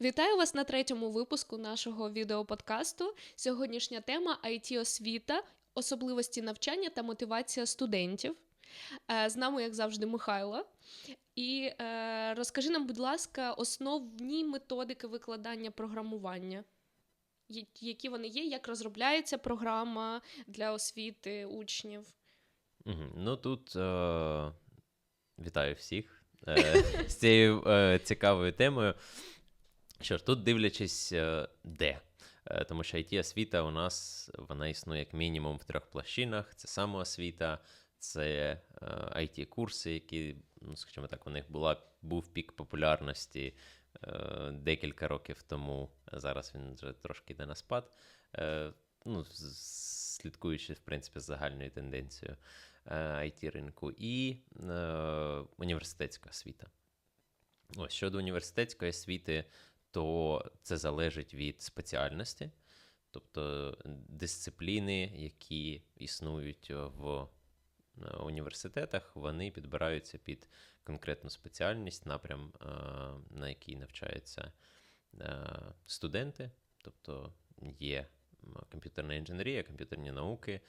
Вітаю вас на третьому випуску нашого відеоподкасту. Сьогоднішня тема it освіта, особливості навчання та мотивація студентів. Е, з нами, як завжди, Михайло. І е, розкажи нам, будь ласка, основні методики викладання програмування. Які вони є, як розробляється програма для освіти учнів? Ну тут е- вітаю всіх е- з цією е- цікавою темою. Що ж, тут дивлячись, е, де. Е, тому що it освіта у нас вона існує як мінімум в трьох площинах: це самоосвіта, це it курси які, ну, скажімо так, у них була, був пік популярності е, декілька років тому. Зараз він вже трошки йде на спад. Е, ну, Слідкуючи, в принципі, загальною тенденцією it ринку, і університетська освіта. Ось щодо університетської освіти, то це залежить від спеціальності, тобто дисципліни, які існують в е, університетах, вони підбираються під конкретну спеціальність, напрям, е, на який навчаються е, студенти, тобто є комп'ютерна інженерія, комп'ютерні науки,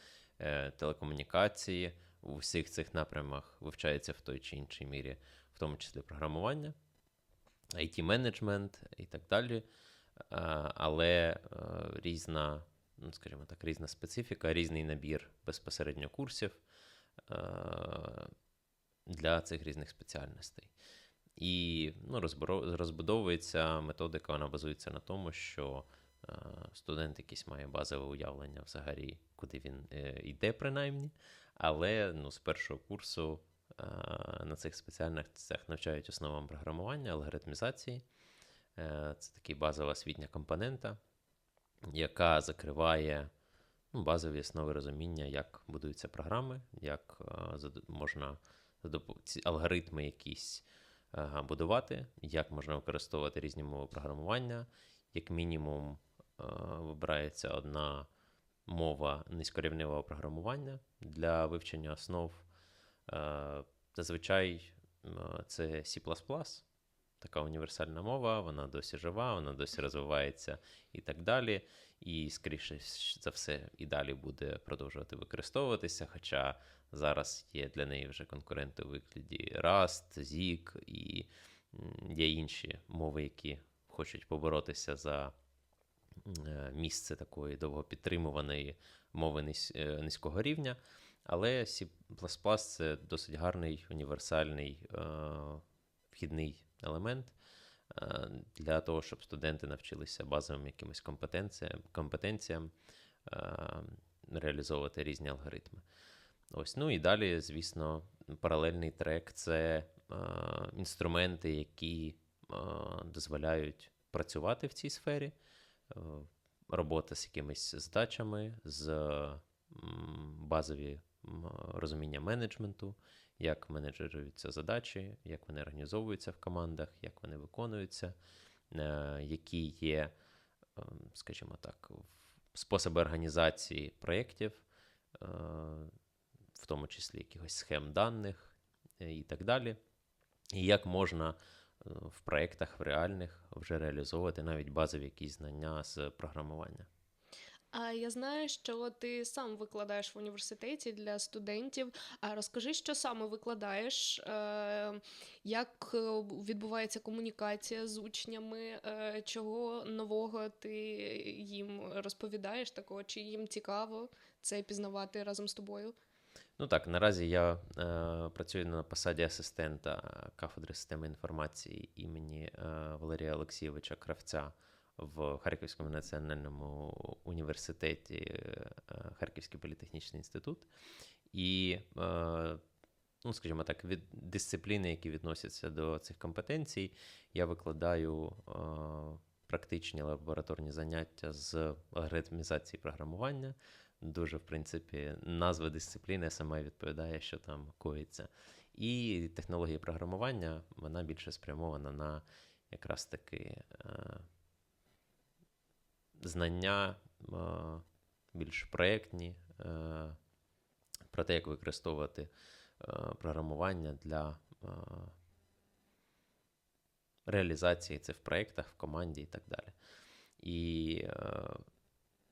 телекомунікації. У всіх цих напрямах вивчається в той чи іншій мірі, в тому числі програмування. It менеджмент і так далі. Але е, різна, ну, скажімо так, різна специфіка, різний набір безпосередньо курсів е, для цих різних спеціальностей. І ну, розбудовується методика, вона базується на тому, що е, студент якийсь має базове уявлення взагалі, куди він йде, принаймні. Але ну, з першого курсу на цих спеціальних спеціальностях навчають основам програмування, алгоритмізації. Е, це така базова освітня компонента, яка закриває ну, базові основи розуміння, як будуються програми, як е, можна алгоритми якісь е, будувати, як можна використовувати різні мови програмування. Як мінімум, вибирається одна мова низькорівневого програмування для вивчення основ. Зазвичай це C, така універсальна мова, вона досі жива, вона досі розвивається і так далі. І, скоріше за все, і далі буде продовжувати використовуватися. Хоча зараз є для неї вже конкуренти у вигляді Rust, Zig і є інші мови, які хочуть поборотися за е, місце такої довгопідтримуваної мови е, низького рівня. Але C це досить гарний універсальний е, вхідний елемент е, для того, щоб студенти навчилися базовим якимось компетенціям, компетенціям реалізовувати різні алгоритми. Ось, ну і далі, звісно, паралельний трек це е, інструменти, які дозволяють працювати в цій сфері, робота з якимись задачами, з базові розуміння менеджменту, як менеджеруються задачі, як вони організовуються в командах, як вони виконуються, е, які є, ем, скажімо так, способи організації проєктів, е, в тому числі якихось схем даних е, і так далі. І як можна в проєктах в реальних вже реалізовувати навіть базові якісь знання з програмування. А я знаю, що ти сам викладаєш в університеті для студентів. А розкажи, що саме викладаєш, е, як е, відбувається комунікація з учнями, е, чого нового ти їм розповідаєш такого, чи їм цікаво це пізнавати разом з тобою? Ну так, наразі я е, працюю на посаді асистента кафедри системи інформації імені е, Валерія Олексійовича Кравця в Харківському національному університеті е, Харківський політехнічний інститут. І, е, ну, скажімо так, від дисципліни, які відносяться до цих компетенцій, я викладаю е, практичні лабораторні заняття з алгоритмізації програмування. Дуже, в принципі, назва дисципліни сама відповідає, що там коїться. І технологія програмування вона більше спрямована на якраз таки знання більш проєктні е, про те, як використовувати е, програмування для реалізації, це в проєктах, в команді і так далі. І е,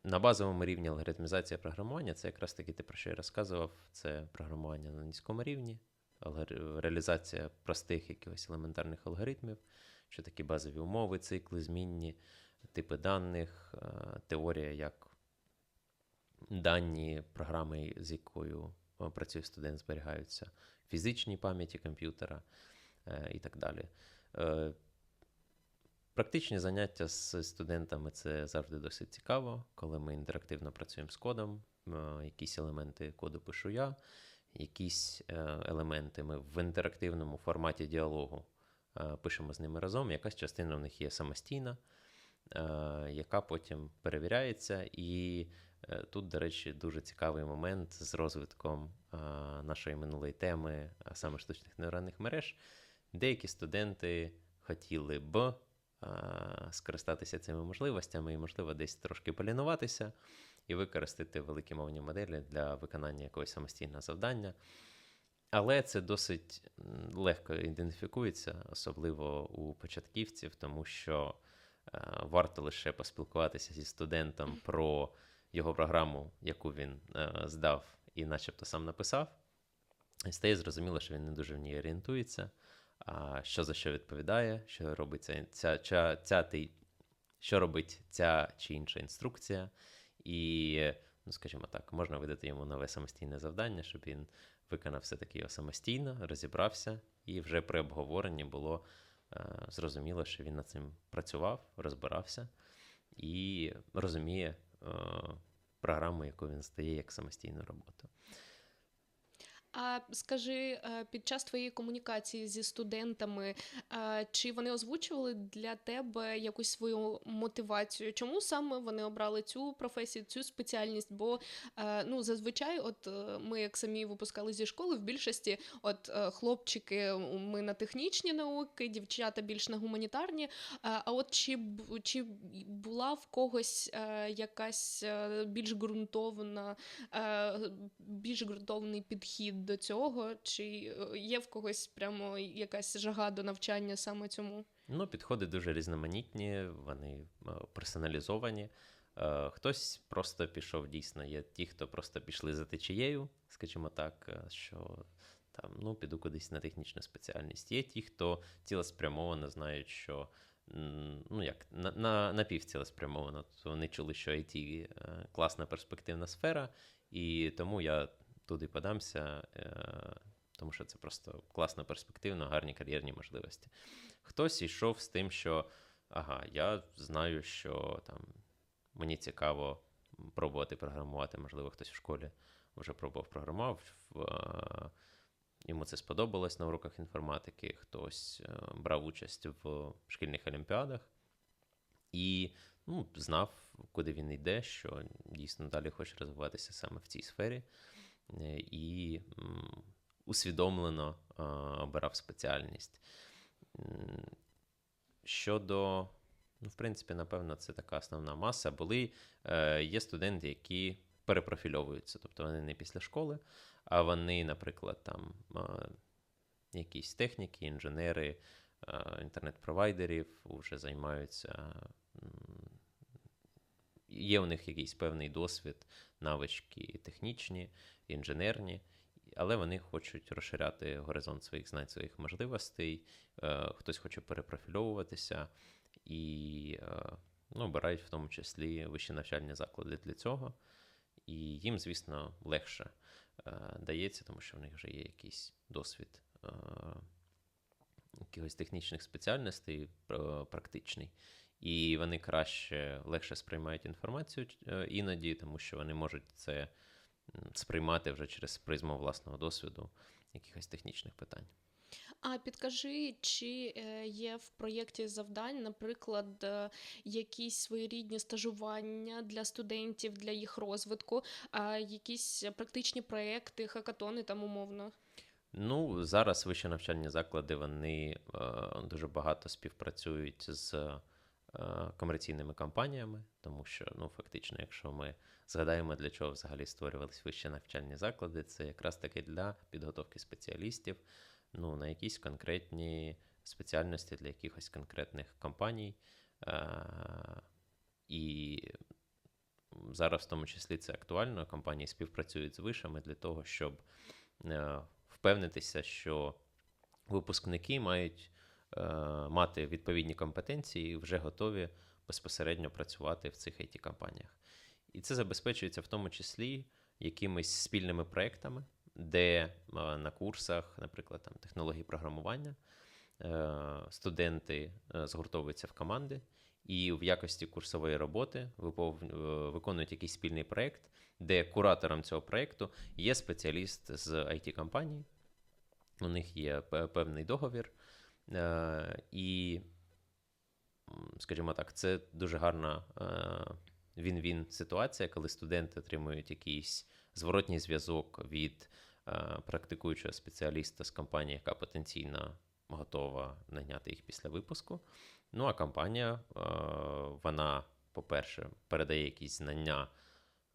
на базовому рівні алгоритмізація програмування це якраз таки те, про що я розказував, це програмування на низькому рівні, реалізація простих якихось елементарних алгоритмів, що такі базові умови, цикли, змінні, типи даних, е, теорія, як дані програми, з якою е, працює студент, зберігаються, в фізичній пам'яті комп'ютера е, і так далі. Практичні заняття з студентами це завжди досить цікаво, коли ми інтерактивно працюємо з кодом. Якісь елементи коду пишу я, якісь елементи ми в інтерактивному форматі діалогу пишемо з ними разом. Якась частина в них є самостійна, яка потім перевіряється. І е, тут, до речі, дуже цікавий момент з розвитком е, нашої минулої теми, а саме штучних нейронних мереж. Деякі студенти хотіли б скористатися цими можливостями і, можливо, десь трошки полінуватися і використати великі мовні моделі для виконання якогось самостійного завдання. Але це досить легко ідентифікується, особливо у початківців, тому що е, варто лише поспілкуватися зі студентом про його програму, яку він е, здав і начебто сам написав. І стає зрозуміло, що він не дуже в ній орієнтується, що за що відповідає, що робить ця, ця, ця, ця, що робить ця чи інша інструкція. І, ну, скажімо так, можна видати йому нове самостійне завдання, щоб він виконав все-таки його самостійно, розібрався, і вже при обговоренні було е, зрозуміло, що він над цим працював, розбирався і розуміє е, програму, яку він здає як самостійну роботу. А скажи, е, під час твоєї комунікації зі студентами, е, чи вони озвучували для тебе якусь свою мотивацію? Чому саме вони обрали цю професію, цю спеціальність? Бо е, ну зазвичай, от ми як самі випускали зі школи, в більшості, от хлопчики, ми на технічні науки, дівчата більш на гуманітарні. А от чи чи була в когось якась більш ґрунтовна більш ґрунтовний підхід до цього, чи е, є в когось прямо якась жага до навчання саме цьому? Ну, підходи дуже різноманітні, вони е, персоналізовані. Е, Хтось просто пішов дійсно. Є ті, хто просто пішли за течією, скажімо так, що там ну, піду кудись на технічну спеціальність. Є ті, хто цілеспрямовано знають, що ну як на, на, напівцілеспрямовано. Тобто вони чули, що IT класна перспективна сфера, і тому я туди подамся, е, тому що це просто класно перспективно, гарні кар'єрні можливості. Хтось йшов з тим, що ага, я знаю, що там мені цікаво пробувати програмувати, можливо, хтось в школі вже пробував програмував. е, Йому це сподобалось на уроках інформатики, хтось е, брав участь в шкільних олімпіадах і ну, знав, куди він йде, що дійсно далі хоче розвиватися саме в цій сфері, і усвідомлено е, обирав спеціальність. Щодо, ну, в принципі, напевно, це така основна маса. Були е, є студенти, які перепрофільовуються, тобто вони не після школи, а вони, наприклад, там е, якісь техніки, інженери, е, інтернет-провайдерів вже займаються. Є у них якийсь певний досвід, навички технічні, інженерні, але вони хочуть розширяти горизонт своїх знань, своїх можливостей. Е, Хтось хоче перепрофільовуватися і е, ну, обирають в тому числі вищі навчальні заклади для цього. І їм, звісно, легше е, дається, тому що в них вже є якийсь досвід якихось технічних спеціальностей практичний. І вони краще, легше сприймають інформацію е, іноді, тому що вони можуть це сприймати вже через призму власного досвіду якихось технічних питань. А підкажи, чи е, є в проєкті завдань, наприклад, е, якісь своєрідні стажування для студентів, для їх розвитку, а якісь практичні проєкти, хакатони там умовно? Ну, зараз вищі навчальні заклади вони дуже багато співпрацюють з комерційними компаніями, тому що, ну, фактично, якщо ми згадаємо, для чого взагалі створювалися вищі навчальні заклади, це якраз таки для підготовки спеціалістів ну, на якісь конкретні спеціальності для якихось конкретних компаній. Е, І зараз в тому числі це актуально. Компанії співпрацюють з вишами для того, щоб е, впевнитися, що випускники мають е, мати відповідні компетенції і вже готові безпосередньо працювати в цих it компаніях І це забезпечується в тому числі якимись спільними проектами, де е, на курсах, наприклад, там, технології програмування, е, студенти е, згуртовуються в команди. І в якості курсової роботи е, виконують якийсь спільний проєкт, де куратором цього проєкту є спеціаліст з it компанії у них є певний договір, е, і, скажімо так, це дуже гарна е, він-він ситуація, коли студенти отримують якийсь зворотній зв'язок від е, практикуючого спеціаліста з компанії, яка потенційно готова найняти їх після випуску. Ну, а компанія, е, вона, по-перше, передає якісь знання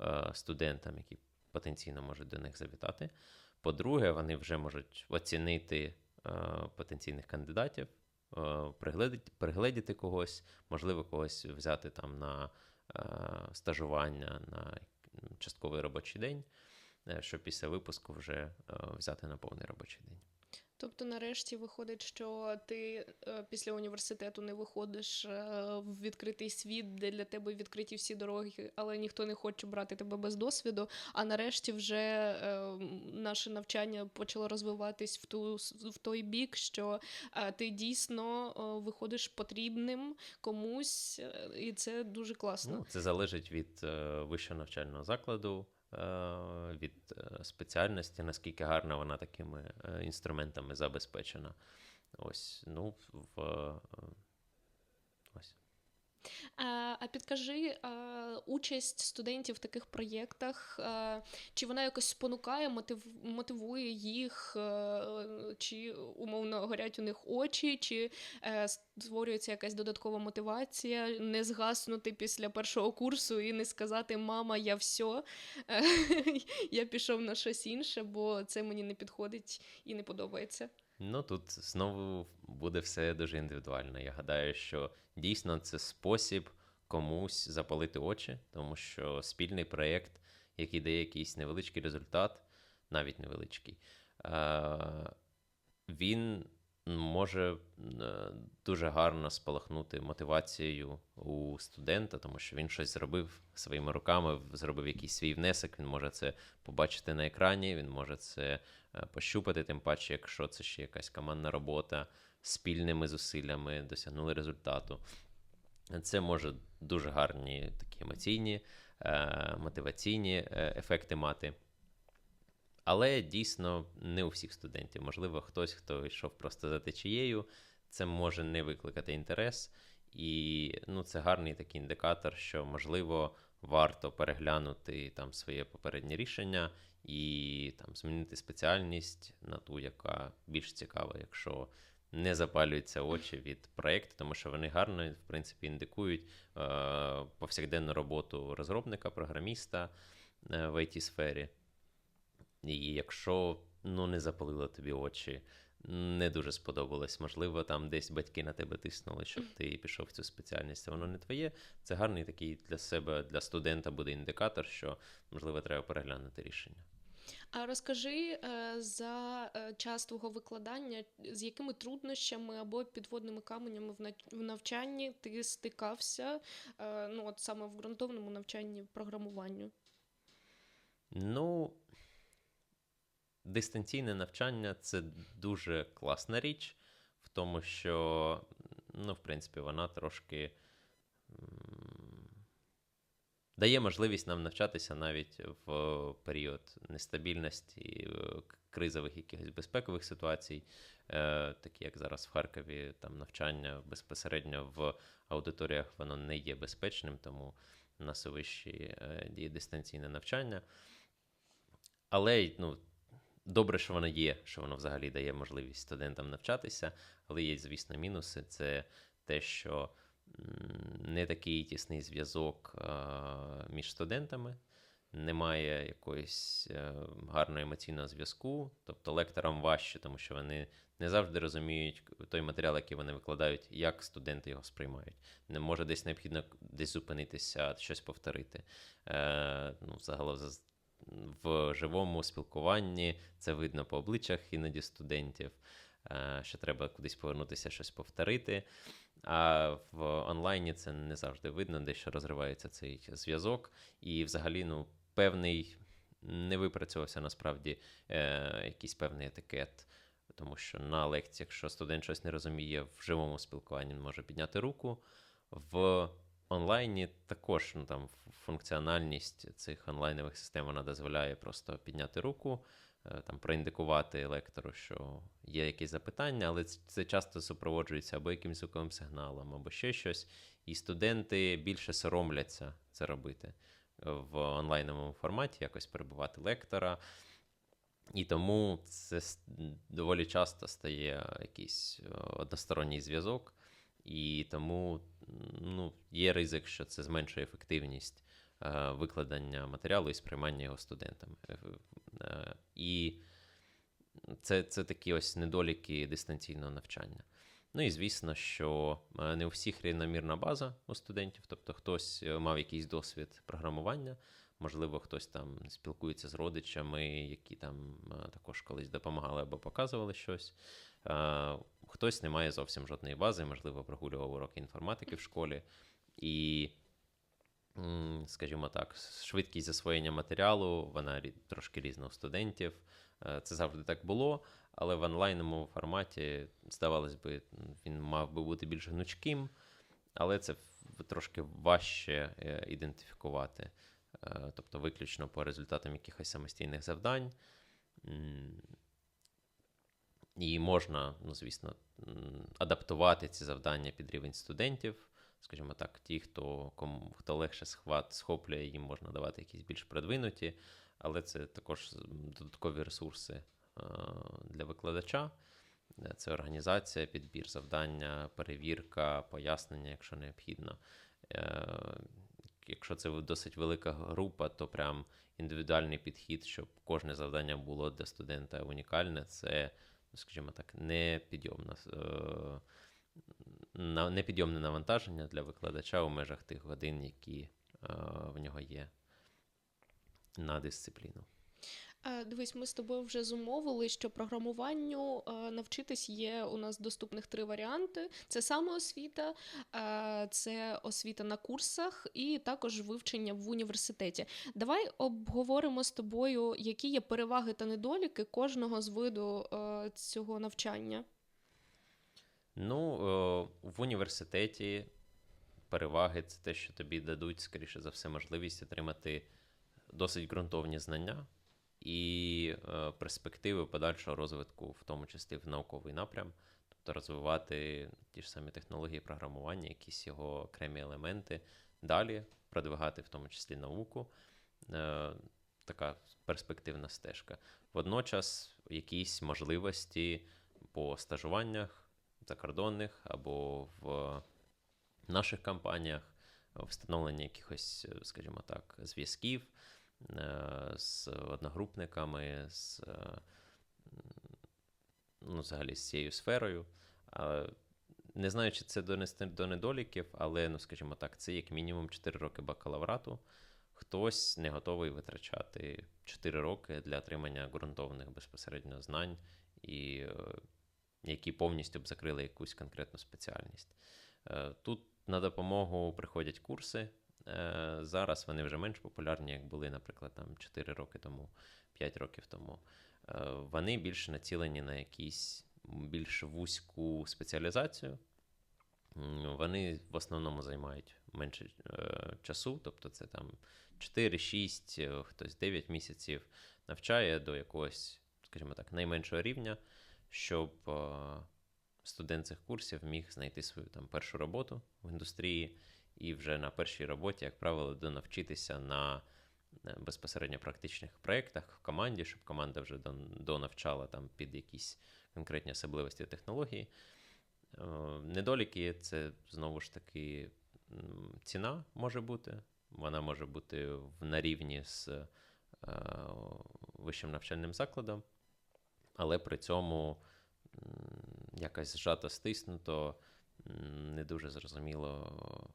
е, студентам, які потенційно можуть до них завітати. По-друге, вони вже можуть оцінити е, потенційних кандидатів, е, пригледіти, пригледіти когось, можливо, когось взяти там на е, стажування на частковий робочий день, е, щоб після випуску вже е, взяти на повний робочий день. Тобто, нарешті виходить, що ти е, після університету не виходиш е, в відкритий світ, де для тебе відкриті всі дороги, але ніхто не хоче брати тебе без досвіду. А нарешті вже е, наше навчання почало розвиватись в ту в той бік, що ти дійсно виходиш потрібним комусь, і це дуже класно. Ну, це залежить від вищого навчального закладу, від е, спеціальності, наскільки гарно вона такими е, інструментами забезпечена. Ось, ну, в, е. А, підкажи, участь студентів в таких проєктах, чи вона якось спонукає, мотив, мотивує їх, чи умовно горять у них очі, чи е, створюється якась додаткова мотивація, не згаснути після першого курсу і не сказати Мама, я все, я пішов на щось інше, бо це мені не підходить і не подобається. Ну, тут знову буде все дуже індивідуально. Я гадаю, що дійсно це спосіб комусь запалити очі, тому що спільний проєкт, який дає якийсь невеличкий результат, навіть невеличкий, е, він може е, дуже гарно спалахнути мотивацією у студента, тому що він щось зробив своїми руками, зробив якийсь свій внесок, він може це побачити на екрані, він може це е, пощупати, тим паче, якщо це ще якась командна робота, спільними зусиллями досягнули результату. Це може дуже гарні такі емоційні, е, мотиваційні ефекти мати. Але дійсно не у всіх студентів. Можливо, хтось, хто йшов просто за течією, це може не викликати інтерес. І ну, це гарний такий індикатор, що, можливо, варто переглянути там своє попереднє рішення і там змінити спеціальність на ту, яка більш цікава, якщо не запалюються очі від проєкту, тому що вони гарно, в принципі, індикують е, повсякденну роботу розробника, програміста е, в it сфері І якщо ну, не запалило тобі очі, не дуже сподобалось, можливо, там десь батьки на тебе тиснули, щоб ти пішов в цю спеціальність, а воно не твоє. Це гарний такий для себе, для студента буде індикатор, що, можливо, треба переглянути рішення. А розкажи е, за е, час твого викладання, з якими труднощами або підводними каменями в навчанні ти стикався, е, ну от саме в ґрунтовному навчанні програмуванню? Ну, дистанційне навчання це дуже класна річ, в тому, що, ну, в принципі, вона трошки дає можливість нам навчатися навіть в період нестабільності, е, кризових якихось безпекових ситуацій, е, такі як зараз в Харкові, там навчання безпосередньо в аудиторіях воно не є безпечним, тому у вищій е, діє дистанційне навчання. Але ну, добре, що воно є, що воно взагалі дає можливість студентам навчатися, але є, звісно, мінуси. Це те, що не такий тісний зв'язок між студентами, немає якоїсь е, гарного емоційного зв'язку, тобто лекторам важче, тому що вони не завжди розуміють той матеріал, який вони викладають, як студенти його сприймають. Не може десь необхідно десь зупинитися, щось повторити. Е, ну, загалом за- в живому спілкуванні це видно по обличчях іноді студентів, е, що треба кудись повернутися, щось повторити. А в онлайні це не завжди видно, дещо розривається цей зв'язок. І взагалі, ну, певний не випрацьовувався насправді е, якийсь певний етикет. Тому що на лекції, якщо студент щось не розуміє в живому спілкуванні, він може підняти руку. В онлайні також ну, там функціональність цих онлайнових систем вона дозволяє просто підняти руку, е, там проіндикувати лектору, що є якісь запитання, але це, часто супроводжується або якимось звуковим сигналом, або ще щось. І студенти більше соромляться це робити е, в онлайновому форматі, якось перебувати лектора. І тому це доволі часто стає якийсь е, односторонній зв'язок, і тому ну, є ризик, що це зменшує ефективність е, викладення матеріалу і сприймання його студентами. Е, е, І це, це такі ось недоліки дистанційного навчання. Ну і звісно, що не у всіх рівномірна база у студентів, тобто хтось мав якийсь досвід програмування, можливо, хтось там спілкується з родичами, які там також колись допомагали або показували щось. Хтось не має зовсім жодної бази, можливо, прогулював уроки інформатики в школі. І, скажімо так, швидкість засвоєння матеріалу, вона трошки різна у студентів. Е, Це завжди так було, але в онлайному форматі, здавалось би, він мав би бути більш гнучким, але це трошки важче е, ідентифікувати. Е, Тобто виключно по результатам якихось самостійних завдань. І можна, ну, звісно, адаптувати ці завдання під рівень студентів. Скажімо так, ті, хто, кому, хто легше схват, схоплює, їм можна давати якісь більш продвинуті, але це також додаткові ресурси е, для викладача. Е, Це організація, підбір завдання, перевірка, пояснення, якщо необхідно. Е, Якщо це досить велика група, то прям індивідуальний підхід, щоб кожне завдання було для студента унікальне, це, скажімо так, непідйомна, е, на- непідйомне навантаження для викладача у межах тих годин, які е, в нього є на дисципліну. Е, Дивись, ми з тобою вже зумовили, що програмуванню е, навчитись є у нас доступних три варіанти: це самоосвіта, е, це освіта на курсах і також вивчення в університеті. Давай обговоримо з тобою, які є переваги та недоліки кожного з виду цього навчання. Ну, в університеті переваги це те, що тобі дадуть, скоріше за все, можливість отримати досить ґрунтовні знання і е, перспективи подальшого розвитку, в тому числі в науковий напрям, тобто розвивати ті ж самі технології програмування, якісь його окремі елементи, далі продвигати в тому числі науку. Е, Така перспективна стежка. Водночас якісь можливості по стажуваннях закордонних або в наших компаніях, встановлення якихось, скажімо так, зв'язків з одногрупниками, з, е, ну, взагалі з цією сферою. Не знаю, чи це донести до недоліків, але, ну, скажімо так, це як мінімум 4 роки бакалаврату. Хтось не готовий витрачати 4 роки для отримання ґрунтовних безпосередньо знань, і, е, які повністю б закрили якусь конкретну спеціальність. Е, Тут на допомогу приходять курси. Е, Зараз вони вже менш популярні, як були, наприклад, там 4 роки тому, 5 років тому. Е, Вони більше націлені на якісь більш вузьку спеціалізацію. Вони в основному займають менше е, часу, тобто це там 4-6, е, хтось 9 місяців навчає до якогось, скажімо так, найменшого рівня, щоб студент цих курсів міг знайти свою там першу роботу в індустрії, і вже на першій роботі, як правило, донавчитися на е, безпосередньо практичних проєктах в команді, щоб команда вже донавчала там під якісь конкретні особливості технології. Е, Недоліки це знову ж таки ціна може бути. вона може бути на рівні з е, вищим навчальним закладом, але при цьому якось зжато стиснуто, не дуже зрозуміло,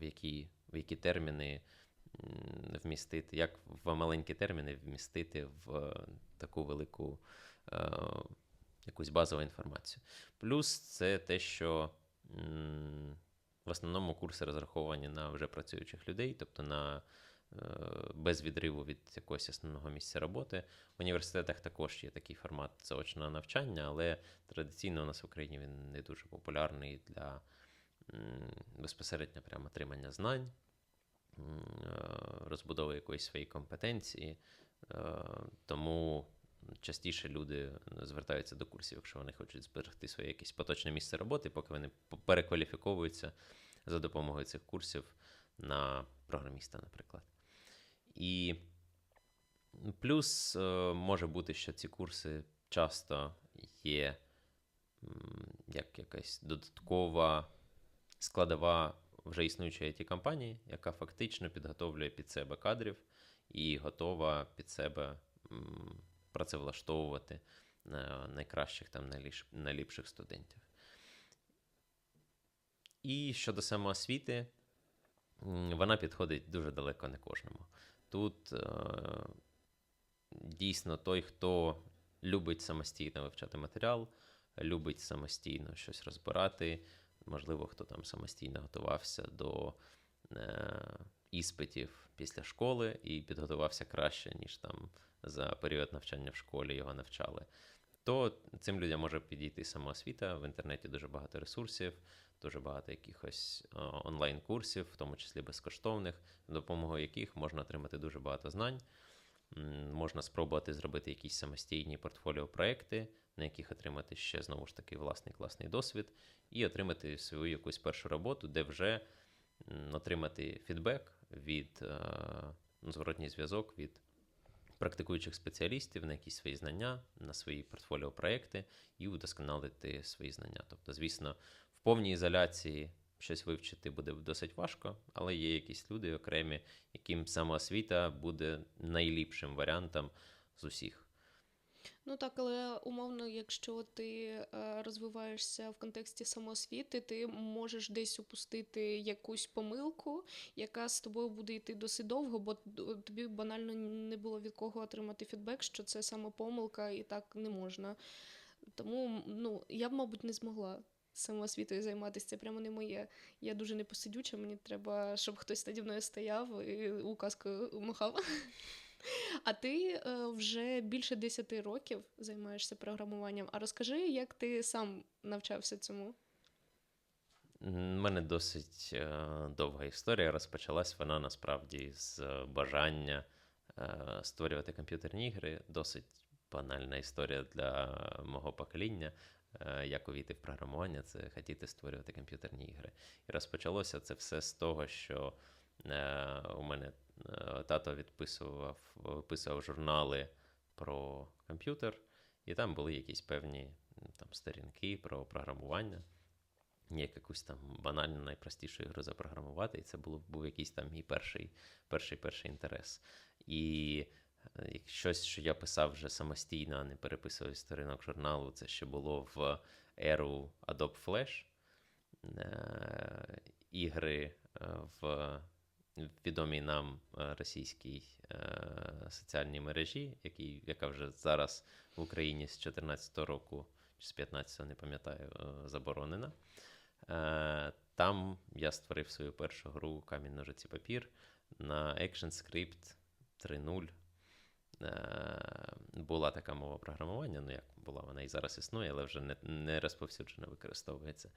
в які, в які терміни вмістити, як в маленькі терміни вмістити в е, таку велику е, якусь базову інформацію. Плюс це те, що в основному курси розраховані на вже працюючих людей, тобто на е, без відриву від якогось основного місця роботи. В університетах також є такий формат заочного навчання, але традиційно у нас в Україні він не дуже популярний для безпосередньо прямо отримання знань, е, розбудови якоїсь своєї компетенції. Е, Тому частіше люди звертаються до курсів, якщо вони хочуть зберегти своє якесь поточне місце роботи, поки вони перекваліфіковуються за допомогою цих курсів на програміста, наприклад. І плюс е, може бути, що ці курси часто є як якась додаткова складова вже існуючої it компанії, яка фактично підготовлює під себе кадрів і готова під себе працевлаштовувати е, найкращих там найліпших студентів. І щодо самоосвіти, вона підходить дуже далеко не кожному. Тут е, дійсно той, хто любить самостійно вивчати матеріал, любить самостійно щось розбирати, можливо, хто там самостійно готувався до е, іспитів після школи і підготувався краще, ніж там за період навчання в школі його навчали. То цим людям може підійти самоосвіта. В інтернеті дуже багато ресурсів, дуже багато якихось е, онлайн-курсів, в тому числі безкоштовних, допомогою яких можна отримати дуже багато знань. Можна спробувати зробити якісь самостійні портфоліо-проекти, на яких отримати ще знову ж таки власний класний досвід, і отримати свою якусь першу роботу, де вже отримати фідбек від е, ну, зворотній зв'язок від практикуючих спеціалістів на якісь свої знання, на свої портфоліо-проекти і удосконалити свої знання. Тобто, звісно, в повній ізоляції щось вивчити буде досить важко, але є якісь люди окремі, яким самоосвіта буде найліпшим варіантом з усіх. Ну так, але умовно, якщо ти е, розвиваєшся в контексті самоосвіти, ти можеш десь упустити якусь помилку, яка з тобою буде йти досить довго, бо тобі банально не було від кого отримати фідбек, що це саме помилка і так не можна. Тому ну, я б, мабуть, не змогла самоосвітою займатися. Це прямо не моє. Я дуже непосидюча, мені треба, щоб хтось наді мною стояв і указкою махав. А ти е, вже більше 10 років займаєшся програмуванням. А розкажи, як ти сам навчався цьому? У мене досить е, довга історія. Розпочалась вона насправді з е, бажання створювати комп'ютерні ігри. Досить банальна історія для мого покоління. Як увійти в програмування, це хотіти створювати комп'ютерні ігри. І розпочалося це все з того, що у мене тато відписував, виписував журнали про комп'ютер, і там були якісь певні там, сторінки про програмування як якусь там банальну, найпростішу ігру запрограмувати, і це було, був якийсь там мій перший, перший, перший інтерес. І е, щось, що я писав вже самостійно, а не переписував сторінок журналу, це ще було в еру Adobe Flash. Е, Ігри е, в відомій нам е, російській е, соціальній мережі, який, яка вже зараз в Україні з 2014 року чи з 15-го, не пам'ятаю, е, заборонена. Там я створив свою першу гру камінь ножиці папір на ActionScript 3.0. Е, Була така мова програмування, ну як була, вона і зараз існує, але вже не, не розповсюджено використовується.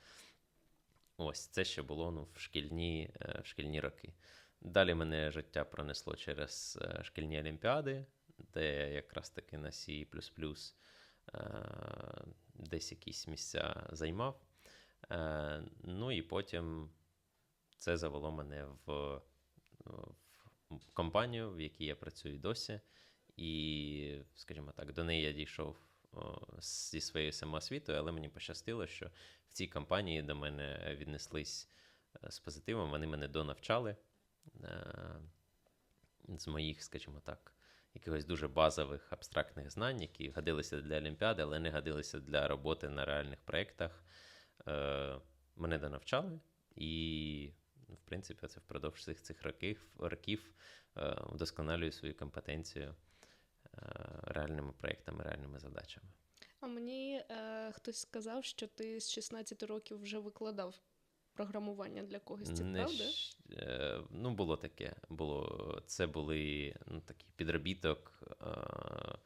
Ось це ще було ну, в, шкільні, в шкільні роки. Далі мене життя пронесло через е, шкільні олімпіади, де я якраз таки на C е, десь якісь місця займав. Е, Ну і потім це завело мене в, в компанію, в якій я працюю досі. І, скажімо так, до неї я дійшов зі своєю самоосвітою, але мені пощастило, що в цій компанії до мене віднеслись з позитивом, вони мене донавчали. Е, з моїх, скажімо так, якихось дуже базових абстрактних знань, які годилися для Олімпіади, але не годилися для роботи на реальних проєктах. Е, Мене донавчали, і, в принципі, це впродовж цих цих років, років е, вдосконалюю свою компетенцію реальними проєктами, реальними задачами. А мені е, хтось сказав, що ти з 16 років вже викладав програмування для когось. Це Не правда? е, ну, було таке. Було, це були ну, такий підробіток е,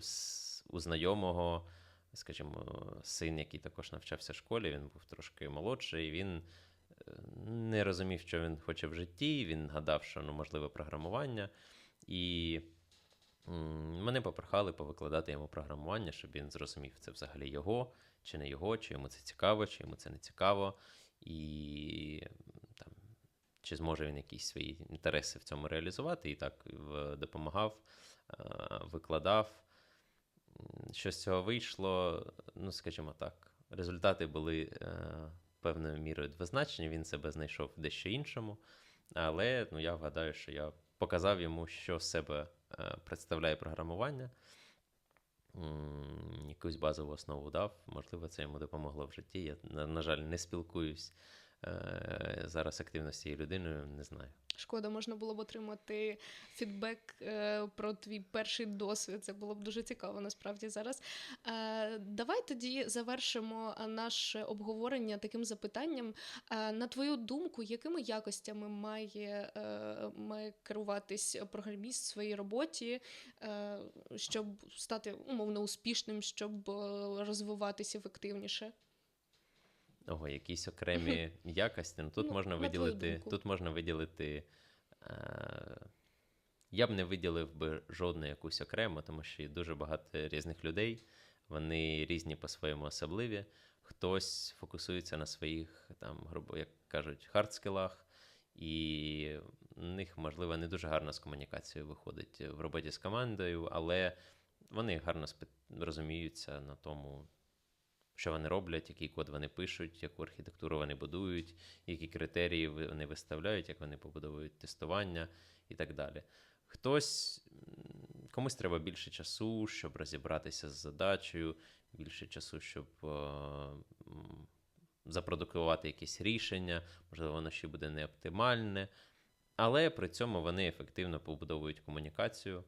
з, у знайомого, скажімо, син, який також навчався в школі, він був трошки молодший, він е, не розумів, що він хоче в житті. Він гадав, що ну, можливо програмування. І м, мене попрохали повикладати йому програмування, щоб він зрозумів, це взагалі його, чи не його, чи йому це цікаво, чи йому це не цікаво. І там, чи зможе він якісь свої інтереси в цьому реалізувати, і так допомагав, е, викладав. Що з цього вийшло, ну, скажімо так, результати були е, певною мірою двозначні, він себе знайшов дещо іншому. Але ну, я вгадаю, що я показав йому, що з себе е, представляє програмування. Якусь базову основу дав. Можливо, це йому допомогло в житті. Я, на, на жаль, не спілкуюсь е, зараз активно з цією людиною, не знаю. Шкода, можна було б отримати фідбек е, про твій перший досвід. Це було б дуже цікаво насправді зараз. Е, давай тоді завершимо наше обговорення таким запитанням. Е, на твою думку, якими якостями має, е, має керуватись програміст в своїй роботі, е, щоб стати умовно успішним, щоб е, розвиватись ефективніше? Ого, якісь окремі якості. Ну, тут Ну, можна виділити. Тут можна виділити. Е, я б не виділив би жодну якусь окремо, тому що є дуже багато різних людей. Вони різні по-своєму особливі. Хтось фокусується на своїх, там, грубо як кажуть, хардскілах, і в них, можливо, не дуже гарно з комунікацією виходить в роботі з командою, але вони гарно розуміються на тому, що вони роблять, який код вони пишуть, яку архітектуру вони будують, які критерії вони виставляють, як вони побудовують тестування і так далі. Хтось комусь треба більше часу, щоб розібратися з задачею, більше часу, щоб е, запродукувати якесь рішення, можливо, воно ще буде не оптимальне, але при цьому вони ефективно побудовують комунікацію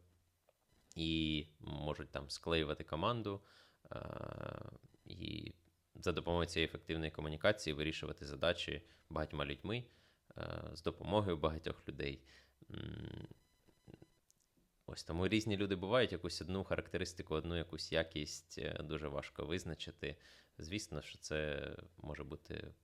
і можуть там склеювати команду. І за допомогою цієї ефективної комунікації вирішувати задачі багатьма людьми е, з допомогою багатьох людей. Ось тому різні люди бувають, якусь одну характеристику, одну якусь якість е, дуже важко визначити. Звісно, що це може бути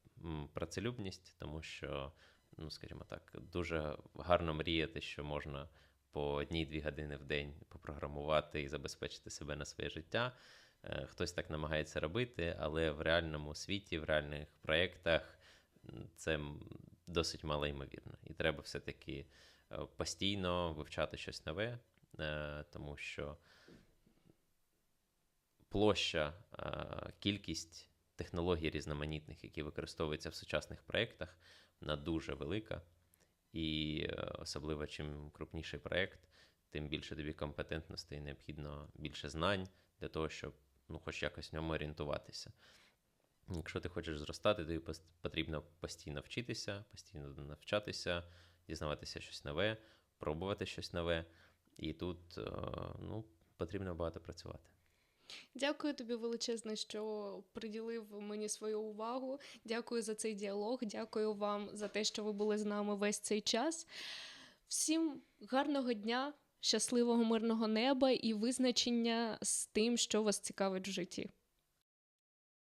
працелюбність, тому що, ну, скажімо так, дуже гарно мріяти, що можна по одній-дві години в день попрограмувати і забезпечити себе на своє життя. Е, Хтось так намагається робити, але в реальному світі, в реальних проєктах це досить малоймовірно. І треба все-таки е, постійно вивчати щось нове, е, тому що площа, кількість технологій різноманітних, які використовуються в сучасних проєктах, вона дуже велика. І особливо чим крупніший проєкт, тим більше тобі компетентностей, необхідно більше знань для того, щоб ну, хоч якось в ньому орієнтуватися. Якщо ти хочеш зростати, тобі потрібно постійно вчитися, постійно навчатися, дізнаватися щось нове, пробувати щось нове. І тут е, ну, потрібно багато працювати. Дякую тобі величезно, що приділив мені свою увагу. Дякую за цей діалог. Дякую вам за те, що ви були з нами весь цей час. Всім гарного дня, щасливого мирного неба і визначення з тим, що вас цікавить в житті.